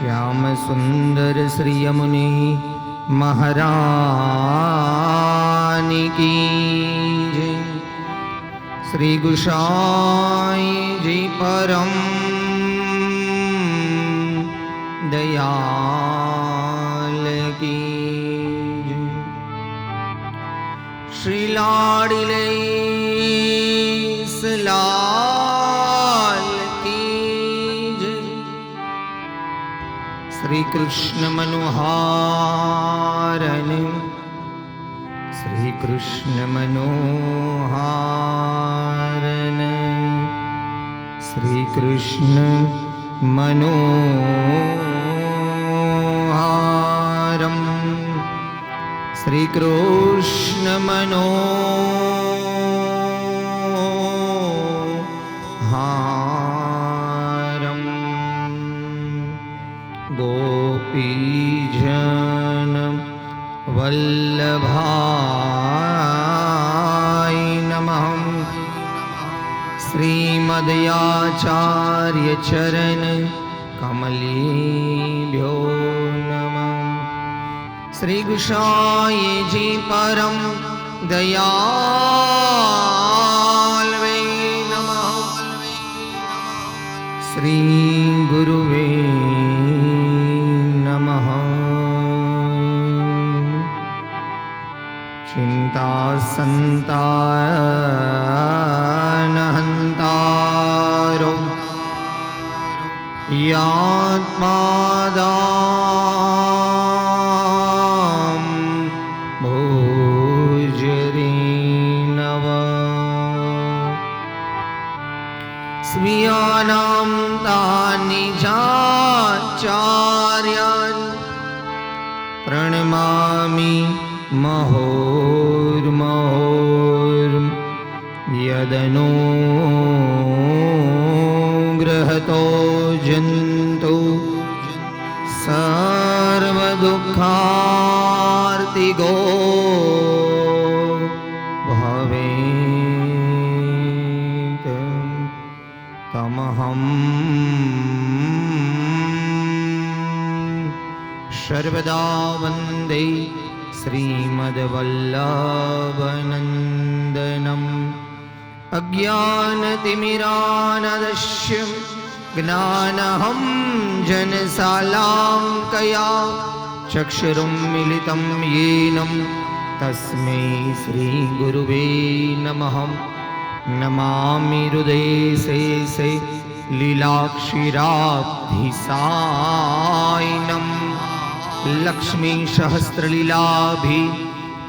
श्याम सुंदर श्री यमुने महारानी की जय श्री गुसाई जी परम दयाल की जय श्रीकृष्ण मनोहारन् श्रीकृष्णमनोहारं श्रीकृष्णमनो श्रीकृष्ण दयाचार्यचरण कमलेभ्यो नमः। श्रीकृष्णाय परं दया श्रीगुरुवे नमः। चिन्ता सन्ता यात्मादां भोजरी नव स्वीयानां तानि चाचार्यान् प्रणमामि महोर्महोर् यदनुग्रहतो सर्वदुःखार्तिगो भवेत् तमहं सर्वदा वंदे श्रीमद्वल्लभनन्दनम् अज्ञानतिमिरानदश्य ज्ञानहं जनसालां कया चक्षुरुं मिलितं येनं। तस्मै श्रीगुरुवे नमः। नमामि हृदयशेषे लीलाक्षिराब्धिसायनम् लक्ष्मीसहस्रलीलाभि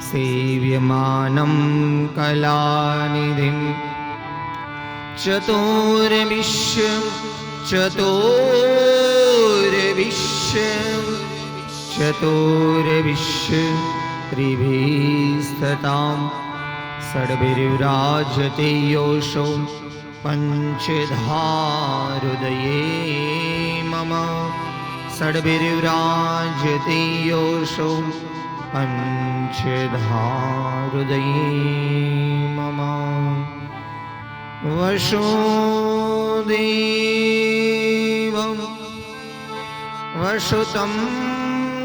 सेव्यमानं कलानिधिं। चतुर्विश्व चतुर्विश्व चतुर्विश् त्रिभिस्ततां षड्भिर्विराजते षड्भिजतीयोषौ पञ्चधारुदये मम षड्भिर्विराजते षड्भिराजतीयोषौ पञ्चधारुदये मम वशो देवं वसुतम्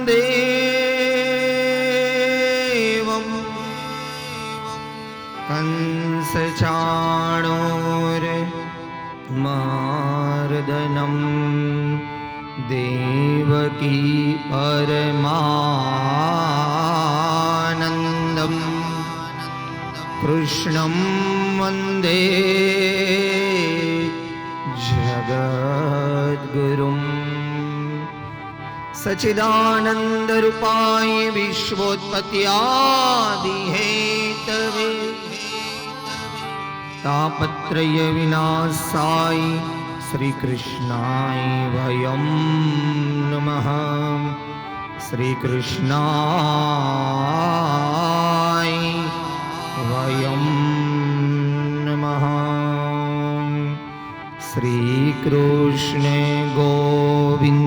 देवं। कंसचाणोर मार्दनं। देवकी परमानन्दम् कृष्णं वंदे। जगद्गुरुम् सचिदानन्दरूपाय विश्वोत्पत्त्यादिहेतवे। तापत्रयविनाशाय श्रीकृष्णाय वयं नमः। श्रीकृष्णाय वयं नमः। श्रीकृष्ण गोविन्द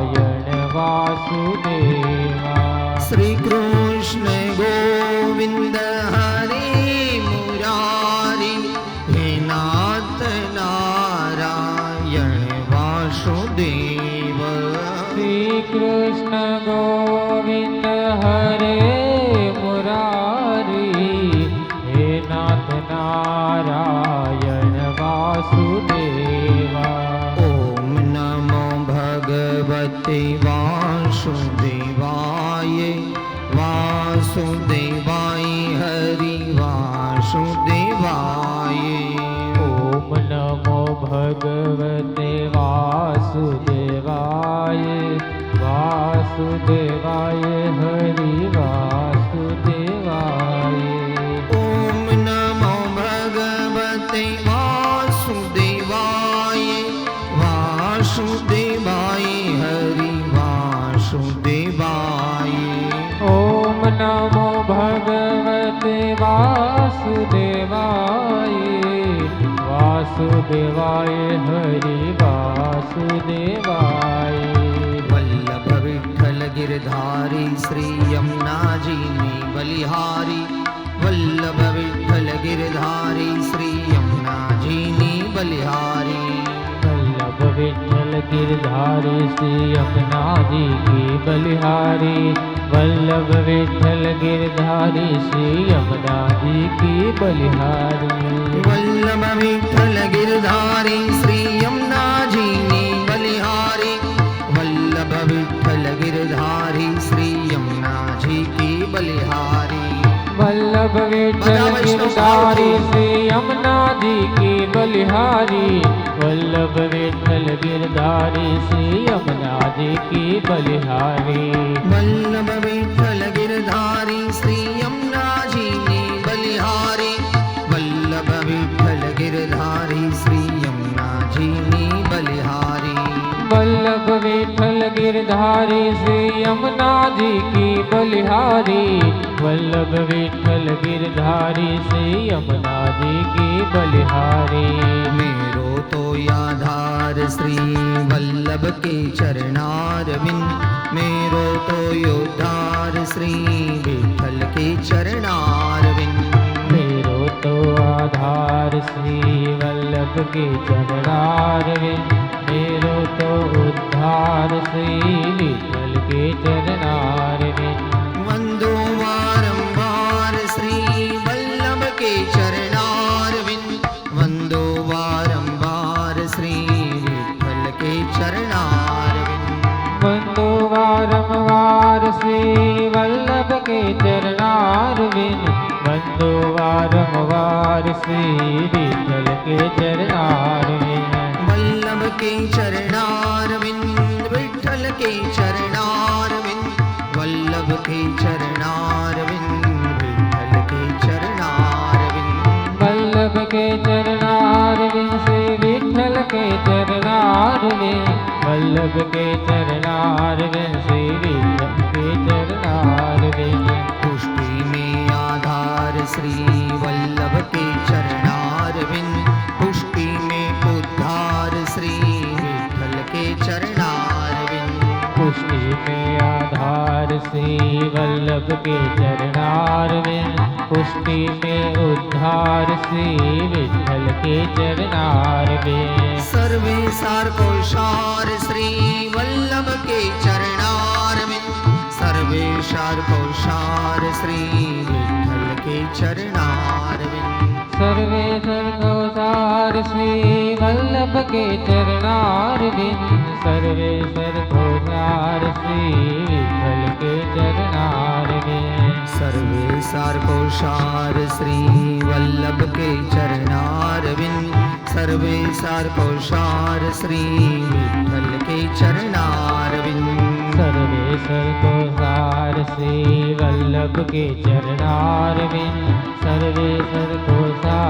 वासुदेवाय वासुदेवाय हरि वासुदेवाय। वल्लभविठ्ठल गिरधारी श्री यमुना जीनी बलिहारी। वल्लभ विठ्ठल गिरधारी श्रीयमुना जीनी बलिहारी। गिरधारी श्री अपना जी की बलिहारी वल्लभ विठल गिरधारी श्री अपना जी की बलिहारी। वल्लभ विठल गिरधारी श्री यमुना जी की बलिहारी वल्लभ विठल गिरधारी श्री यमुना जी की बलिहारी। वल्लभ विठल गिरधारी श्री यमुना जी की बलिहारी वल्लभ विठल गिरधारी श्री यमुना जी की बलिहारी। वल्लभ विठल गिरधारी श्री यमुना जी की बलिहारी। वल्लभ विठल गिरधारी श्री यमुना जी की बलिहारी। वल्लभ विठल गिरधारी श्री यमुना जी की बलिहारी। वल्लभ विठल गिरधारी श्री यमुना जी की बलिहारी। तो आधार श्री वल्लभ के चरणार चरणारविंद मेरो तो योद्धार श्री विठ्ठल के चरणार चरणारविंद मेरो तो आधार श्री वल्लभ के चरणार चरणारविंद मेरो तो उद्धार श्री विठल के चरणारविंद પ્રભ કે ચરનાર વિન બંધો વારંવાર શ્રી વિઠ્ઠલ કે ચરનાર વિન વલ્લભ કે ચરનાર વિન વિઠ્ઠલ કે ચરનાર વિન વલ્લભ કે ચરનાર વિઠ્ઠલ કે ચરનાર વલ્લભ કે ચરનાર શ્રી વિઠ્ઠલ કે ચરનાર વલ્લભ કે ચરનાર શ્રી श्री वल्लभ के चरणारविंद पुष्टि में उद्धार श्री विठल के चरणारविंद सर्वे सार को सार श्री वल्लभ के चरणारविंद सर्वे सार को सार श्री विठल के चरणारविंद सर्वे सर्वसार श्री वल्लभ के चरणारविंद सर्वे सर्वसार श्री विठल के चरणार सर्वे सर्वेशार श्री वल्लभ के चरणार सर्वे सर्वेशार कोशार श्री विठल के चरणार बिन सर्वेश्वर श्री वल्लभ के चरणार सर्वे सर्वेश्वर कोशार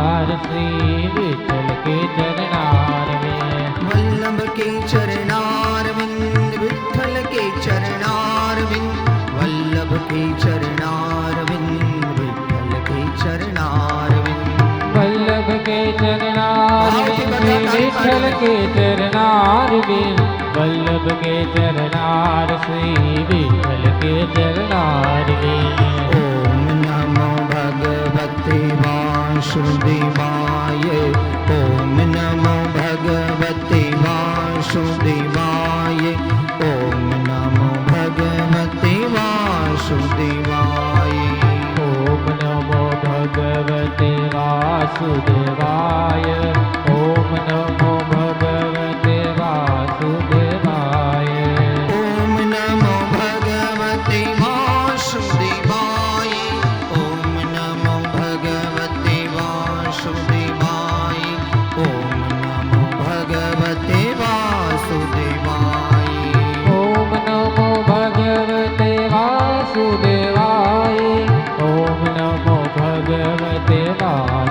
ચરનાર વિઠ્ઠલ કે ચરનાર વલ્લભ કે ચરનાર શ્રી વિઠ્ઠલ કે ચરનાર વાસુદેવાય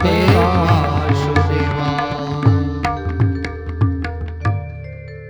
Hare